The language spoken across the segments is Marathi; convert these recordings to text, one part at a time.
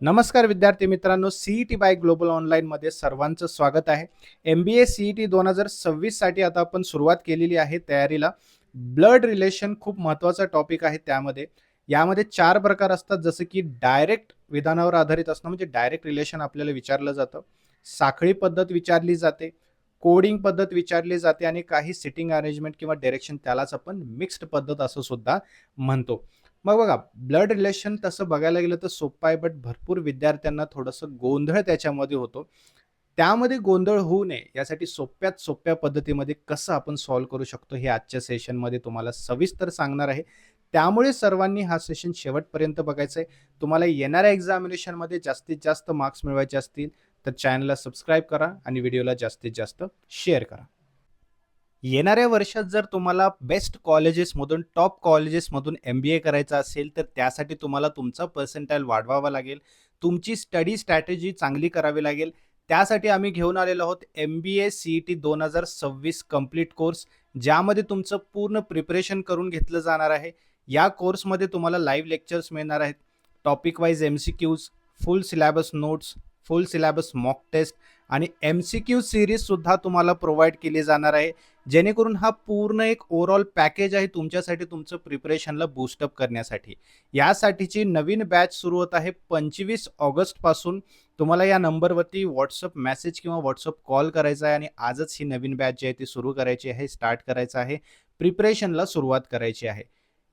नमस्कार विद्यार्थी मित्रांनो सीई टी बाय ग्लोबल ऑनलाईनमध्ये सर्वांचं स्वागत आहे. M B A C E T दोन हजार सव्वीससाठी आता आपण सुरुवात केलेली आहे तयारीला. ब्लड रिलेशन खूप महत्त्वाचा टॉपिक आहे त्यामध्ये. यामध्ये चार प्रकार असतात जसं की डायरेक्ट विधानावर आधारित असणं म्हणजे डायरेक्ट रिलेशन आपल्याला विचारलं जातं. साखळी पद्धत विचारली जाते कोडिंग पद्धत विचारली जाते आणि काही सिटिंग अरेंजमेंट किंवा डायरेक्शन त्यालाच आपण मिक्स्ड पद्धत असं सुद्धा म्हणतो. मग बघा ब्लड रिलेशन तसं बघायला गेलं तर सोपं आहे बट भरपूर विद्यार्थ्यांना थोडंसं गोंधळ त्याच्यामध्ये होतो. त्यामध्ये गोंधळ होऊ नये यासाठी सोप्यात सोप्या पद्धतीमध्ये कसं आपण सॉल्व करू शकतो हे आजच्या सेशनमध्ये तुम्हाला सविस्तर सांगणार आहे. त्यामुळे सर्वांनी हा सेशन शेवटपर्यंत बघायचं आहे तुम्हाला येणाऱ्या एक्झामिनेशनमध्ये जास्तीत जास्त मार्क्स मिळवायचे असतील तर चॅनलला सबस्क्राईब करा आणि व्हिडिओला जास्तीत जास्त शेअर करा. येणाऱ्या वर्षात जर तुम्हाला बेस्ट कॉलेजेसमधून टॉप कॉलेजेसमधून एम बी ए करायचं असेल तर त्यासाठी तुम्हाला तुमचा पर्सेंटाईल वाढवावा लागेल. तुमची स्टडी स्ट्रॅटेजी चांगली करावी लागेल. त्यासाठी आम्ही घेऊन आलेलो आहोत M B A C E T दोन हजार सव्वीस कंप्लीट कोर्स ज्यामध्ये तुमचं पूर्ण प्रिपरेशन करून घेतलं जाणार आहे. या कोर्समध्ये तुम्हाला लाईव्ह लेक्चर्स मिळणार आहेत. Topic wise M C Qs full syllabus notes full syllabus mock test आणि एम सी क्यू सिरीजसुद्धा तुम्हाला प्रोव्हाइड केली जाणार आहे. जेणेकरून हा पूर्ण एक ओव्हरऑल पॅकेज आहे तुमच्यासाठी तुमचं प्रिपरेशनला बूस्टअप करण्यासाठी. यासाठीची नवीन बॅच सुरू होत आहे पंचवीस ऑगस्टपासून. तुम्हाला या नंबरवरती व्हॉट्सअप मेसेज किंवा व्हॉट्सअप कॉल करायचा आहे आणि आजच ही नवीन बॅच जी आहे ती सुरू करायची आहे स्टार्ट करायचं आहे प्रिपरेशनला सुरुवात करायची आहे.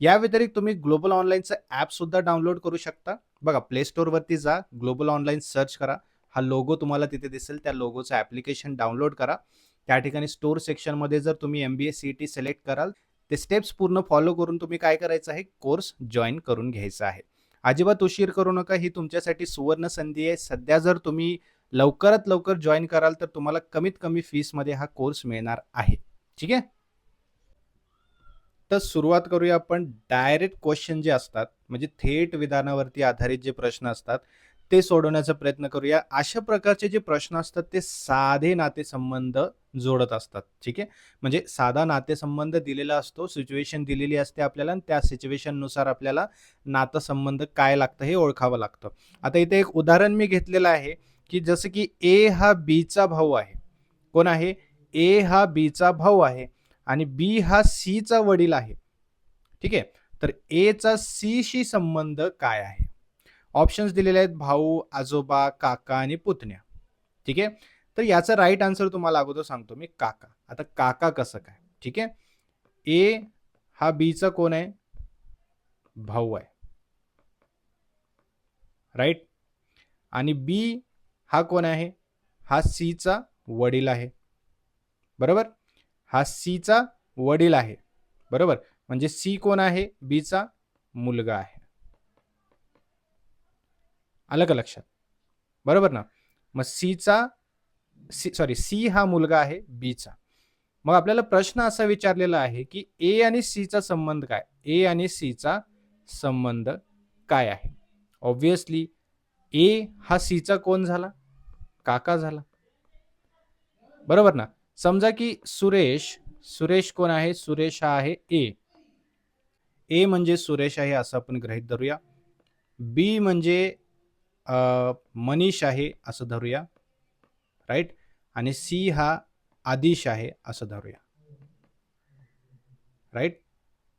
या व्यतिरिक्त तुम्ही ग्लोबल ऑनलाईनचं ॲपसुद्धा डाउनलोड करू शकता. बघा प्ले स्टोअरवरती जा ग्लोबल ऑनलाईन सर्च करा. हा लोगो तुम्हाला तिथे दिसेल. त्या लोगोचं ॲप्लिकेशन डाउनलोड करा. त्या ठिकाणी स्टोर सेक्शनमध्ये जर तुम्ही M B S C T select कराल ते स्टेप्स पूर्ण फॉलो करून तुम्ही काय करायचं आहे? कोर्स जॉईन करून घ्यायचा आहे. अजिबात उशीर करू नका. ही तुमच्यासाठी सुवर्ण संधी आहे. सध्या जर तुम्ही लवकरात लवकर जॉईन कराल तर तुम्हाला कमीत कमी फीसमध्ये हा कोर्स मिळणार आहे. ठीक आहे? तर सुरुवात करूया आपण. डायरेक्ट क्वेश्चन जे असतात म्हणजे थेट विधानावरती आधारित जे प्रश्न असतात ते सोडवण्याचा प्रयत्न करूया. अशा प्रकारचे जे प्रश्न असतात ते साधे नातेसंबंध जोडत असतात. ठीक आहे? म्हणजे साधा नातेसंबंध दिलेला असतो सिच्युएशन दिलेली असते आपल्याला आणि त्या सिच्युएशननुसार आपल्याला नातंसंबंध काय लागतं हे ओळखावं लागतं. आता इथे एक उदाहरण मी घेतलेलं आहे की जसं की ए हा बीचा भाऊ आहे. कोण आहे? ए हा बीचा भाऊ आहे आणि बी हा सीचा वडील आहे. ठीक आहे? तर एचा सीशी संबंध काय आहे? ऑप्शन्स दिलेले आहेत भाऊ आजोबा काका आणि पुतण्या. ठीक आहे? तर याचा राईट आन्सर तुम्हाला अगोदर सांगतो मी काका. आता काका कसं काय? ठीक आहे? ए हा बीचा कोण आहे? भाऊ आहे. राईट आणि बी हा कोण आहे? हा सीचा वडील आहे. बरोबर? हा सीचा वडील आहे. बरोबर? म्हणजे सी कोण आहे? बीचा मुलगा आहे. आलं का लक्षात बरोबर ना? मग सीचा सी सॉरी सी हा मुलगा आहे बीचा मग आपल्याला प्रश्न असा विचारलेला आहे की ए आणि सीचा संबंध काय? ए आणि सीचा संबंध काय आहे? ऑब्विसली ए हा सीचा कोण झाला? काका झाला. बरोबर ना? समजा की सुरेश सुरेश कोण आहे? सुरेश हा आहे ए ए म्हणजे सुरेश आहे असं आपण ग्रहित धरूया. बी म्हणजे मनीष आहे असं धरूया. राईट आणि सी हा आदिश आहे असं धरूया. राईट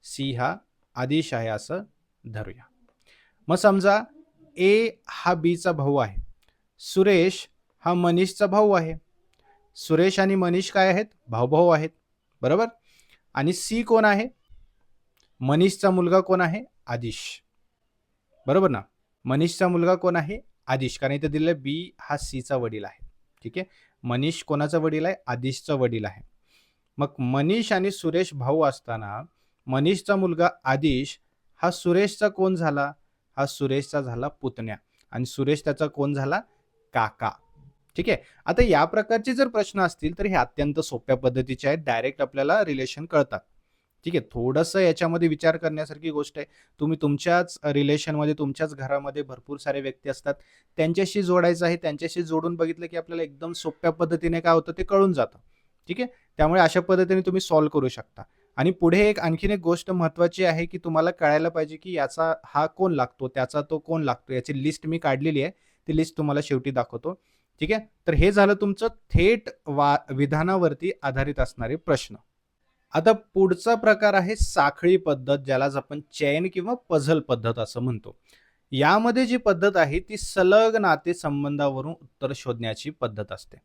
सी हा आदिश आहे असं धरूया. मग समजा ए हा बीचा भाऊ आहे. सुरेश हा मनीषचा भाऊ आहे. सुरेश आणि मनीष काय आहेत? भाऊभाऊ आहेत. बरोबर? आणि सी कोण आहे? मनीषचा मुलगा कोण आहे? आदिश. बरोबर ना? मनीषचा मुलगा कोण आहे? आदिश कारण इथे दिलेलं बी हा सीचा वडील आहे. ठीक आहे? मनीष कोणाचा वडील आहे? आदिशचा वडील आहे. मग मनीष आणि सुरेश भाऊ असताना मनीषचा मुलगा आदिश हा सुरेशचा कोण झाला? हा सुरेशचा झाला पुतण्या. आणि सुरेश त्याचा कोण झाला? काका. ठीक आहे? आता या प्रकारचे जर प्रश्न असतील तर हे अत्यंत सोप्या पद्धतीचे आहेत. डायरेक्ट आपल्याला रिलेशन कळतात. ठीक आहे थोडंसं याच्यामध्ये विचार करण्यासारखी गोष्ट आहे. तुम्ही तुमच्याच रिलेशनमध्ये तुमच्याच घरामध्ये भरपूर सारे व्यक्ती असतात. त्यांच्याशी जोडायचं आहे त्यांच्याशी जोडून बघितलं की आपल्याला एकदम सोप्या पद्धतीने काय होतं ते कळून जातं. ठीक आहे? त्यामुळे अशा पद्धतीने तुम्ही सॉल्व्ह करू शकता. आणि पुढे एक आणखीन एक गोष्ट महत्त्वाची आहे की तुम्हाला कळायला पाहिजे की याचा हा कोण लागतो त्याचा तो कोण लागतो? याची लिस्ट मी काढलेली आहे. ती लिस्ट तुम्हाला शेवटी दाखवतो. ठीक आहे? तर हे झालं तुमचं थेट वा विधानावरती आधारित असणारे प्रश्न. आता पुढचा प्रकार आहे साखळी पद्धत ज्यालाच आपण चैन किंवा पझल पद्धत असं म्हणतो. यामध्ये जी पद्धत आहे ती सलग नाते संबंधावरून उत्तर शोधण्याची पद्धत असते.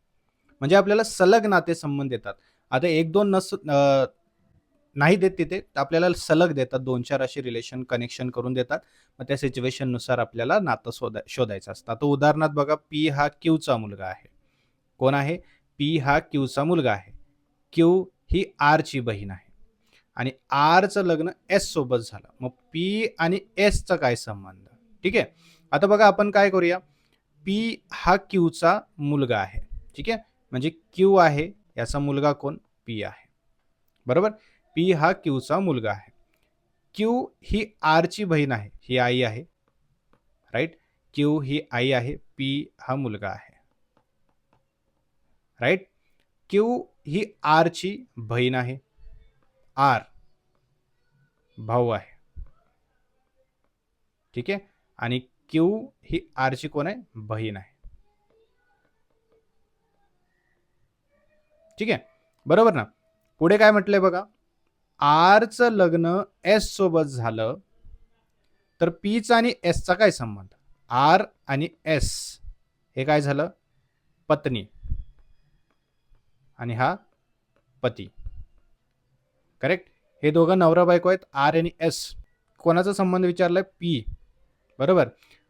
म्हणजे आपल्याला सलग नाते संबंध येतात आता एक दोन नस नाही देत तिथे तर आपल्याला सलग देतात. दोन चार असे रिलेशन कनेक्शन करून देतात. मग त्या सिच्युएशननुसार आपल्याला नातं शोधा शोधायचं असतं. आता उदाहरणार्थ बघा पी हा क्यूचा मुलगा आहे. कोण आहे? पी हा क्यूचा मुलगा आहे. क्यू ही आरची बहीण आहे. आणि आरचं लग्न एस सोबत झालं. मग पी आणि एसचा काय संबंध? ठीक आहे? आता बघा आपण काय करूया? पी हा क्यूचा मुलगा आहे. ठीक आहे? म्हणजे क्यू आहे याचा मुलगा कोण? पी आहे. बरोबर? पी हा क्यूचा मुलगा आहे. क्यू ही आरची बहीण आहे. ही आई आहे. राईट क्यू ही आई आहे. पी हा मुलगा आहे. राईट क्यू ही आरची बहीण आहे. आर भाऊ आहे. ठीक आहे? आणि क्यू ही आरची कोण आहे? बहीण आहे. ठीक आहे? बरोबर ना? पुढे काय म्हटलंय बघा? आरचं लग्न एस सोबत झालं तर पीचा आणि एसचा काय संबंध? आर आणि एस हे काय झालं? पत्नी. आणि हा पती. करेक्ट हे दोघं नवरा बायको आहेत आर आणि एस कोणाचा संबंध विचारलाय? पी बरोबर?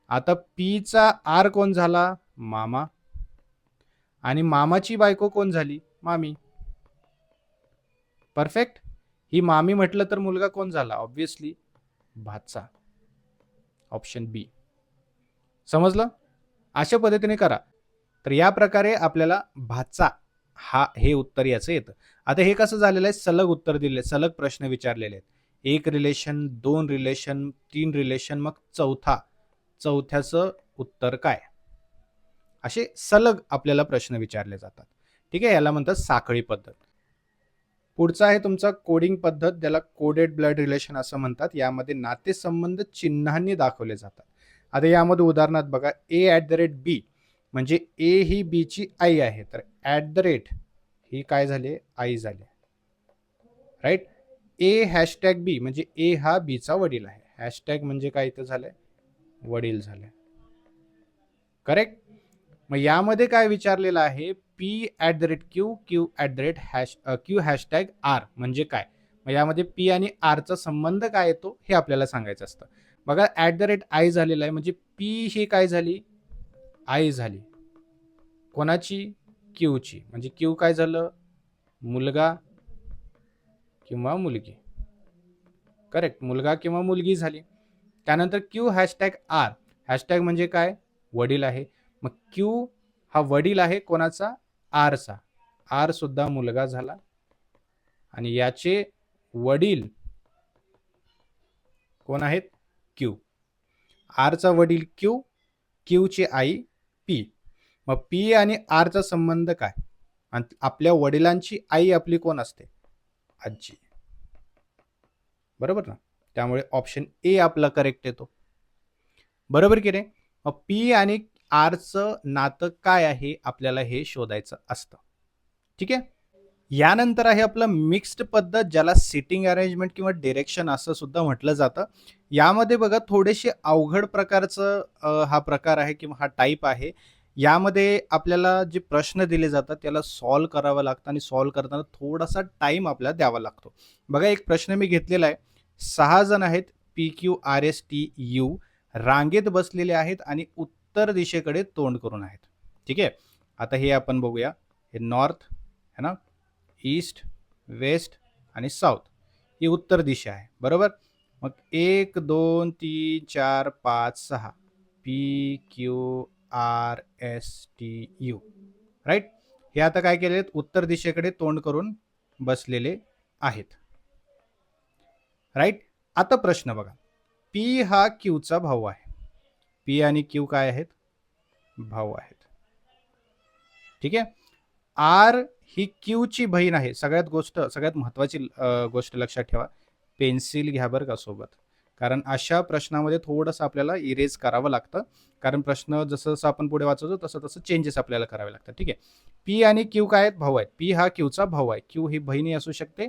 आता पीचा आर कोण झाला? मामा. आणि मामाची बायको कोण झाली? मामी. परफेक्ट ही मामी म्हटलं तर मुलगा कोण झाला? ऑब्विसली भातसा ऑप्शन बी समजलं? अशा पद्धतीने करा. तर या प्रकारे आपल्याला भातसा हा हे उत्तर याचं येतं. आता हे कसं झालेलं आहे? सलग उत्तर दिले सलग प्रश्न विचारलेले आहेत. एक रिलेशन दोन रिलेशन तीन रिलेशन मग चौथा. चौथ्याचं उत्तर काय? असे सलग आपल्याला प्रश्न विचारले जातात. ठीक आहे? याला म्हणतात साखळी पद्धत. पुढचा आहे तुमचा कोडिंग पद्धत ज्याला कोडेड ब्लड रिलेशन असं म्हणतात. यामध्ये नातेसंबंध चिन्हांनी दाखवले जातात. आता यामध्ये उदाहरणार्थ बघा A at the rate B म्हणजे ए ही बीची आई आहे. तर ॲट द रेट ही काय झाले? आई झाले. राईट? ए हॅशटॅग बी म्हणजे ए हा बीचा वडील आहे. हॅशटॅग म्हणजे काय इथं झालंय? वडील झाले. करेक्ट? मग यामध्ये काय विचारलेलं आहे? P at the rate Q Q at the rate hash Q hashtag R म्हणजे काय? मग यामध्ये पी आणि आरचा संबंध काय येतो? हे आपल्याला सांगायचं असतं. बघा ॲट द रेट आय झालेला आहे. म्हणजे पी ही काय झाली? आई झाली. कोणाची? क्यूची. म्हणजे क्यू काय झालं? मुलगा किंवा मुलगी. करेक्ट मुलगा किंवा मुलगी झाली. त्यानंतर क्यू हॅशटॅग आर. हॅशटॅग म्हणजे काय? वडील आहे. मग क्यू हा वडील आहे कोणाचा? आरचा. आर सुद्धा मुलगा झाला. आणि याचे वडील कोण आहेत? क्यू. आरचा वडील क्यू क्यूची आई पी. मग पी आणि आरचा संबंध काय? आणि आपल्या वडिलांची आई आपली कोण असते? आजी. बरोबर ना? त्यामुळे ऑप्शन ए आपला करेक्ट येतो. बरोबर की नाही? मग पी आणि आरचं नातं काय आहे? आपल्याला हे शोधायचं असतं. ठीक आहे? यानंतर आहे आपलं मिक्स्ड पद्धत ज्याला सिटिंग अरेंजमेंट किंवा डिरेक्शन असं सुद्धा म्हटलं जातं. यामध्ये बघा थोडेसे अवघड प्रकारचं हा प्रकार आहे किंवा हा टाईप आहे. यामध्ये आपल्याला जे प्रश्न दिले जातात त्याला सॉल्व करावं लागतं आणि सॉल्व करताना थोडासा टाईम आपल्याला द्यावा लागतो. बघा एक प्रश्न मी घेतलेला आहे. सहा जण आहेत P Q R S T U रांगेत बसलेले आहेत आणि उत्तर दिशेकडे तोंड करून आहेत. ठीक आहे? आता हे आपण बघूया. हे नॉर्थ है ना? ईस्ट वेस्ट आणि साऊथ ही उत्तर दिशा आहे. बरोबर? मग एक दोन तीन चार पाच सहा. P Q R S T U. Right हे आता काय केले उत्तर दिशेकडे तोंड करून बसलेले आहेत. राईट आता प्रश्न बघा. पी हा क्यूचा भाऊ आहे. पी आणि क्यू काय आहेत? भाऊ आहेत. ठीक आहे? आर ही क्यूची बहीण आहे. सगळ्यात गोष्ट सगळ्यात महत्त्वाची गोष्ट लक्षात ठेवा. पेन्सिल घ्या बरं का सोबत. कारण अशा प्रश्नामध्ये थोडंसं आपल्याला इरेज करावं लागतं. कारण प्रश्न जसं जसं आपण पुढे वाचवतो तसं तसं चेंजेस आपल्याला करावे लागतात. ठीक आहे? पी आणि क्यू काय आहेत? भाऊ आहेत. पी हा क्यूचा भाऊ आहे. क्यू ही बहिणी असू शकते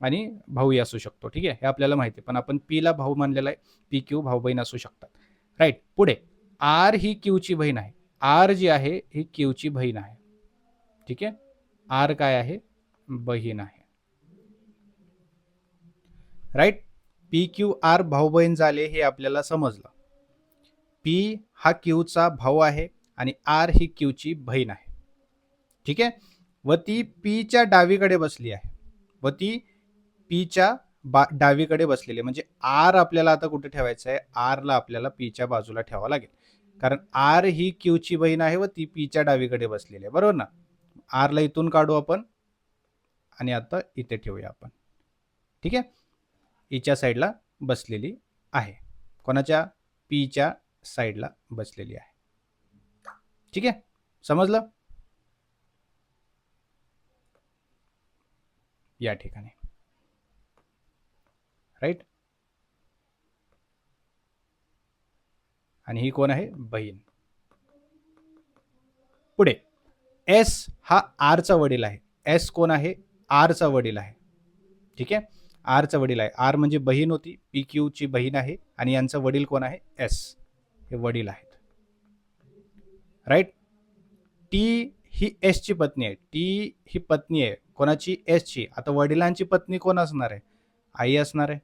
आणि भाऊही असू शकतो. ठीक आहे? हे आपल्याला माहिती आहे. पण आपण पीला भाऊ मानलेला आहे. पी क्यू भाऊ बहीण असू शकतात. राईट पुढे. आर ही क्यूची बहीण आहे. आर जी आहे ही क्यूची बहीण आहे. ठीक आहे? आर काय आहे? बहीण आहे. राईट पी क्यू आर भाऊ बहीण झाले हे आपल्याला समजलं. पी हा क्यूचा भाऊ आहे आणि आर ही क्यूची बहीण आहे. ठीक आहे? व ती पीच्या डावीकडे बसली आहे. व ती पीच्या बा डावीकडे बसलेली आहे. म्हणजे आर आपल्याला आता कुठे ठेवायचं आहे? आरला आपल्याला पीच्या बाजूला ठेवावं लागेल. कारण आर ही क्यूची बहीण आहे व ती पीच्या डावीकडे बसलेली आहे. बरोबर ना? आरला इथून काढू आपण आणि आता इथे ठेवूया आपण. ठीक आहे? हिच्या साईडला बसलेली आहे. कोणाच्या? पीच्या साईडला बसलेली आहे. ठीक आहे? समजलं? या ठिकाणी. राईट आणि ही कोण आहे? बहीण. पुढे. एस हा आरचा वडील आहे. एस कोण आहे? आरचा वडील आहे. ठीक आहे? आरचा वडील आहे. आर म्हणजे बहीण होती. पी क्यूची बहीण आहे. आणि यांचा वडील कोण आहे? एस हे वडील आहेत. राईट टी ही एसची पत्नी आहे. टी ही पत्नी आहे. कोणाची? एसची आता वडिलांची पत्नी कोण असणार आहे? आई असणार आहे.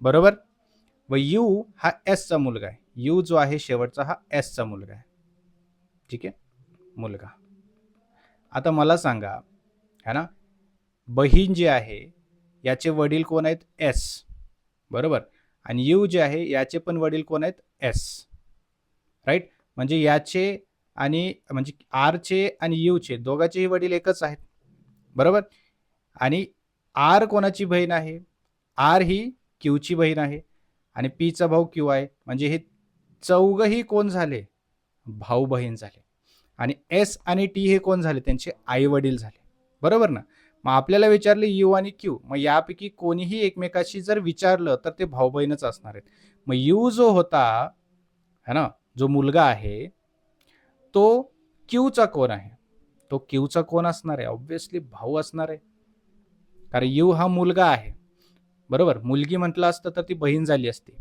बरोबर? व यू हा एसचा मुलगा आहे. यू जो आहे शेवटचा हा एसचा मुलगा आहे. ठीक आहे? मुलगा. आता मला सांगा. है ना? बहीण जी आहे याचे वडील कोण आहेत? एस. बरोबर? आणि यू जे आहे याचे पण वडील कोण आहेत? एस. राईट? म्हणजे याचे आणि म्हणजे आरचे आणि यूचे दोघांचेही वडील एकच आहेत. बरोबर? आणि आर कोणाची बहीण आहे? आर ही क्यूची बहीण आहे. आणि पीचा भाऊ क्यू आहे. म्हणजे हे चौघही कोण झाले? भाऊ बहीण झाले. आणि एस आणि टी हे कोण झाले? त्यांचे आई वडील झाले. बरोबर ना? मग आपल्याला विचारले यू आणि क्यू मग यापैकी कोणीही एकमेकाशी जर विचारलं तर ते भाऊ बहीणच असणार आहेत. मग यू जो होता है ना जो मुलगा आहे तो क्यूचा कोण आहे? तो क्यूचा कोण असणार आहे? ऑब्व्हियसली भाऊ असणार आहे. कारण यू हा मुलगा आहे. बरोबर? मुलगी म्हटलं असतं तर ती बहीण झाली असती.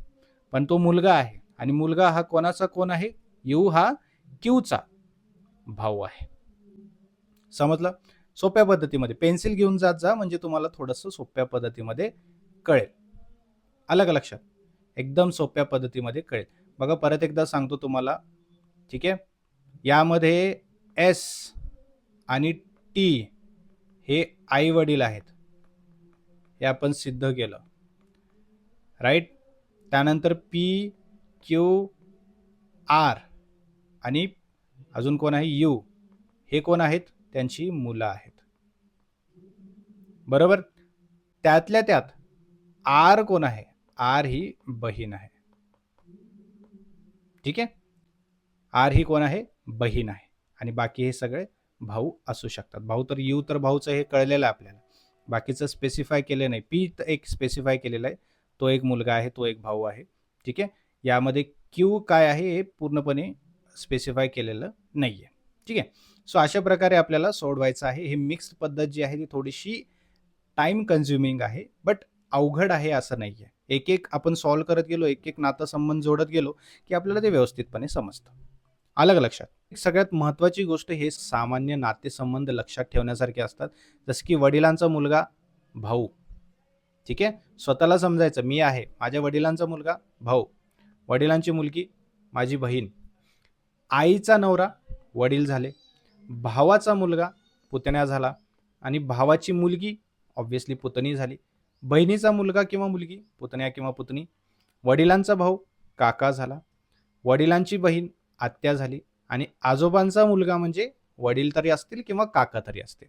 पण तो मुलगा आहे. आणि मुलगा हा कोणाचा कोण आहे? यू हा क्यूचा भाऊ आहे. समजलं? सोप्या पद्धतीमध्ये. पेन्सिल घेऊन जात जा म्हणजे तुम्हाला थोडंसं सोप्या पद्धतीमध्ये कळेल. आलं का लक्षात? एकदम सोप्या पद्धतीमध्ये कळेल. बघा परत एकदा सांगतो तुम्हाला. ठीक आहे? यामध्ये एस आणि टी हे आई वडील आहेत. हे आपण सिद्ध केलं. राईट? त्यानंतर पी क्यू आर आणि अजून कोण आहे? यू. हे कोण आहेत? त्यांची मुलं आहेत. बरोबर? त्यातल्या त्यात आर कोण आहे? आर ही बहीण आहे. ठीक आहे? आर ही कोण आहे? बहीण आहे. आणि बाकी हे सगळे भाऊ असू शकतात. भाऊ तर यू तर भाऊचं हे कळलेलं आहे आपल्याला. बाकीचं स्पेसिफाय केलं नाही. पी एक स्पेसिफाय केलेलं आहे. तो एक मुलगा आहे तो एक भाऊ आहे. ठीक आहे? यामध्ये क्यू काय आहे हे पूर्णपणे स्पेसिफाय केलेलं नाही आहे ठीक आहे? सो अशा प्रकारे आपल्याला सोडवायचं आहे. हे मिक्स्ड पद्धत जी आहे ती थोडीशी टाईम कन्झ्युमिंग आहे. बट अवघड आहे असं नाही आहे एक एक आपण सॉल्व करत गेलो एक एक नातेसंबंध जोडत गेलो की आपल्याला ते व्यवस्थितपणे समजतं. अलग लक्षात? सगळ्यात महत्त्वाची गोष्ट हे सामान्य नातेसंबंध लक्षात ठेवण्यासारखे असतात. जसं की वडिलांचा मुलगा भाऊ. ठीक आहे? स्वतःला समजायचं मी आहे माझ्या वडिलांचा मुलगा भाऊ. वडिलांची मुलगी माझी बहीण. आईचा नवरा वडील झाले. भावाचा मुलगा पुतण्या झाला आणि भावाची मुलगी ऑब्व्हियसली पुतणी झाली. बहिणीचा मुलगा किंवा मुलगी पुतण्या किंवा पुतणी वडिलांचा भाऊ काका झाला. वडिलांची बहीण आत्या झाली आणि आजोबांचा मुलगा म्हणजे वडील तरी असतील किंवा काका तरी असतील.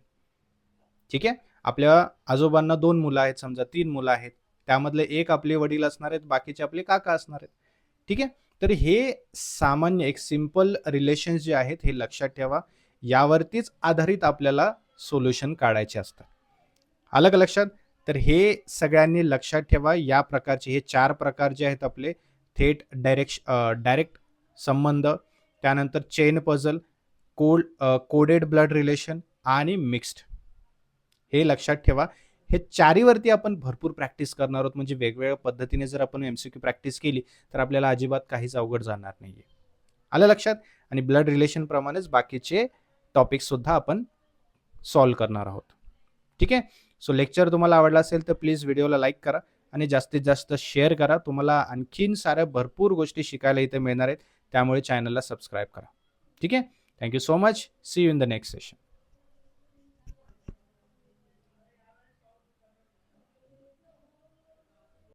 ठीक आहे? आपल्या आजोबांना दोन मुलं आहेत समजा तीन मुलं आहेत. त्यामधले एक आपले वडील असणार आहेत बाकीचे आपले काका असणार आहेत. ठीक आहे? तर हे सामान्य एक सिंपल रिलेशन्स जे आहेत हे लक्षात ठेवा. यावरतीच आधारित आपल्याला सोल्युशन काढायचे असतात. आलं का लक्षात? तर हे सगळ्यांनी लक्षात ठेवा. या प्रकारचे हे चार प्रकार जे आहेत आपले थेट डायरेक्श डायरेक्ट संबंध त्यानंतर chain puzzle cold coded blood relation आणि मिक्स्ड हे लक्षात ठेवा. हे चारीवरती आपण भरपूर प्रॅक्टिस करणार आहोत. म्हणजे वेगवेगळ्या पद्धतीने जर आपण एम सी क्यू प्रॅक्टिस केली तर आपल्याला अजिबात काहीच अवघड जाणार नाही आहे आलं लक्षात? आणि ब्लड रिलेशनप्रमाणेच बाकीचे टॉपिकसुद्धा आपण सॉल्व करणार आहोत. ठीक आहे? सो लेक्चर तुम्हाला आवडला असेल तर प्लीज व्हिडिओला लाईक करा आणि जास्तीत जास्त शेअर करा. तुम्हाला आणखीन साऱ्या भरपूर गोष्टी शिकायला इथे मिळणार आहेत. त्यामुळे चॅनलला सबस्क्राईब करा. ठीक आहे? Thank you so much see you in the next session